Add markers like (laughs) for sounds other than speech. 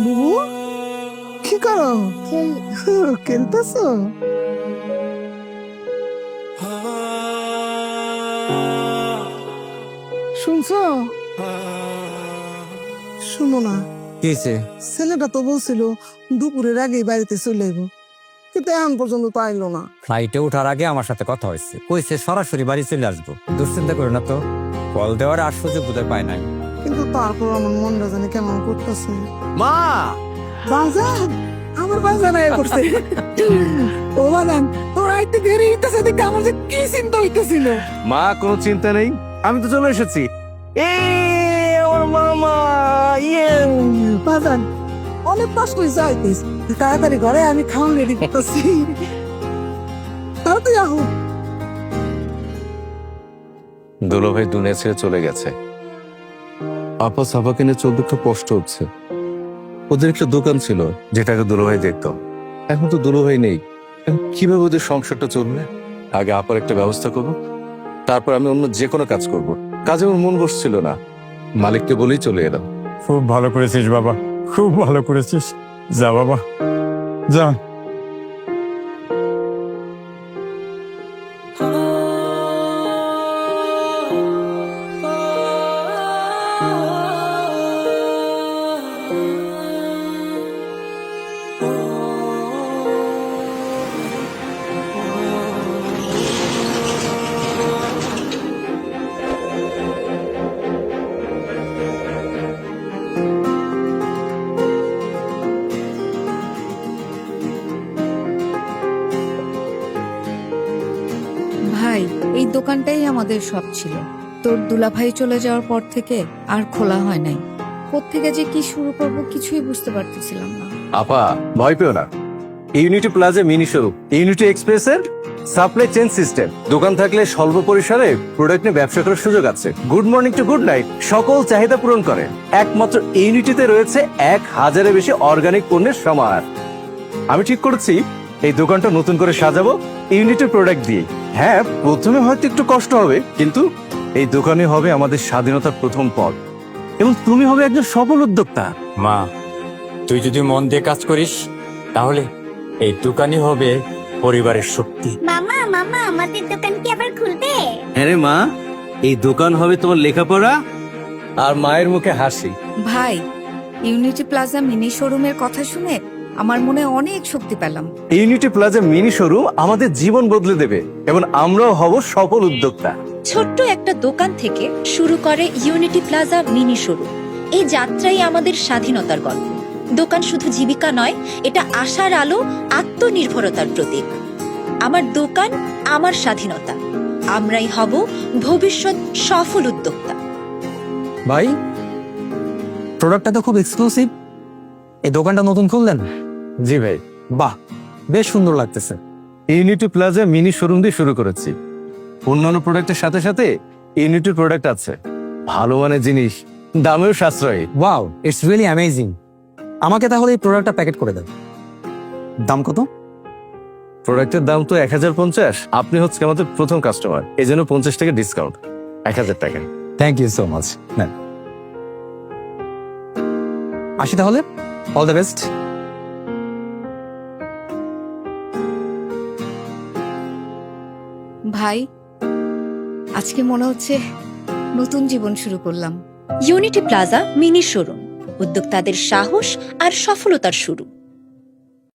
বুবু? কি করো? (laughs) খেলতেছ? শুনছো? শুনো না। ছেলেটা তো বলছিল দুপুরের আগেই বাড়িতে চলে যাব কিন্তু এখন পর্যন্ত তো আইলো না। ফ্লাইটে ওঠার আগে আমার সাথে কথা হয়েছে। কইছে সরাসরি বাড়ি চলে আসব। দুশ্চিন্তা করো না তো। কল দেওয়ার আর সুযোগ বোধহয় পায় নাই। কিন্তু তারপর আমার মনটা জানি কেমন করতেছে। মা! আমার করছে ও বাজান তোর আইতে দেরি হইতেছে দেখে আমার যে কি চিন্তা হইতেছিল। মা কোনো চিন্তা নেই। আমি তো চলে এসেছি। এ আমার মামা ইয়ে। বাজান অনেক কষ্ট হয়েছে আইতিস তাড়াতাড়ি ঘরে আমি খাওয়ান রেডি করতেছি। তাড়াতাড়ি আহো। দুলো ভাই দুনিয়া ছেড়ে চলে গেছে। আপা সাফাকে নিয়ে চলতে একটু কষ্ট হচ্ছে। ওদের একটা দোকান ছিল। যেটাকে দুলো ভাই দেখতো। এখন তো দুলো ভাই নেই কীভাবে ওদের সংসারটা চলবে? আগে আপার একটা ব্যবস্থা করব। তারপর আমি অন্য যে কোনো কাজ করব। কাজে আমার মন বসছিল না। মালিককে বলেই চলে এলাম। খুব ভালো করেছিস বাবা। খুব ভালো করেছিস। যা বাবা যা। ভাই, এই দোকানটাই আমাদের সব ছিল। তোর দুলাভাই চলে যাওয়ার পর থেকে আর খোলা হয় নাই। কোত্থেকে যে কি শুরু করব কিছুই বুঝতে পারতেছিলাম না। আপা, ভয় পেও না। Unity Plaza mini showroom Unity এক্সপ্রেসের সাপ্লাই চেন সিস্টেম দোকান থাকলে স্বল্প পরিসরে প্রোডাক্ট নিয়ে ব্যবসা করার সুযোগ আছে। Good morning to good night সকল চাহিদা পূরণ করে। একমাত্র ইউনিটিতে রয়েছে এক হাজারের বেশি অর্গানিক পণ্যের সমাহার। আমি ঠিক করেছি, এই দোকানটা নতুন করে সাজাবো ইউনিটের প্রোডাক্ট দিয়ে। হ্যাঁ প্রথমে হয়তো একটু কষ্ট হবে কিন্তু এই দোকানে হবে আমাদের স্বাধীনতার প্রথম পথ এবং তুমি হবে একজন সফল উদ্যোক্তা। মা তুই যদি মন দিয়ে কাজ করিস তাহলে এই দোকানই হবে পরিবারের শক্তি। মামা মামা আমাদের দোকান কি আবার খুলবে? হ্যাঁ রে মা এই দোকান হবে তোমার লেখাপড়া আর মায়ের মুখে হাসি। ভাই ইউনিটি প্লাজা মিনি শোরুমের কথা শুনে আমার মনে অনেক শক্তি পেলাম। ইউনিটি প্লাজা মিনি শোরুম আমাদের জীবন বদলে দেবে এবং আমরাও হব সফল উদ্যোক্তা। ছোট্ট একটা দোকান থেকে শুরু করে ইউনিটি প্লাজা মিনি শোরুম এই যাত্রাই আমাদের স্বাধীনতার গল্প। দোকান শুধু জীবিকা নয় এটা আশার আলো আত্মনির্ভরতার প্রতীক। আমার দোকান আমার স্বাধীনতা। আমরাই হব ভবিষ্যৎ সফল উদ্যোক্তা। ভাই প্রোডাক্টটা তো খুব এক্সক্লুসিভ এই দোকানটা নতুন খুললেন? জি ভাই। বাহ বেশ সুন্দর লাগতেছে। ইউনিটি প্লাজা মিনি শোরুম দিয়ে শুরু করেছি। অন্যান্য প্রোডাক্টের সাথে সাথে ইউনিটির প্রোডাক্ট আছে। ভালো মানের জিনিস দামেও সাশ্রয়ী। ওয়াও ইটস রিয়েলি অ্যামেজিং আমাকে তাহলে এই প্রোডাক্টটা প্যাকেট করে দেন দাম কত? প্রোডাক্টের দাম তো এক হাজার পঞ্চাশ। আপনি হচ্ছে আমাদের প্রথম কাস্টমার এই জন্য পঞ্চাশ টাকা ডিসকাউন্ট এক হাজার টাকা। থ্যাংক ইউ সো মাচ আসি তাহলে। অল দ্য বেস্ট ভাই, আজকে মনে হচ্ছে নতুন জীবন শুরু করলাম। Unity Plaza mini showroom. উদ্যোক্তাদের সাহস আর সফলতার শুরু।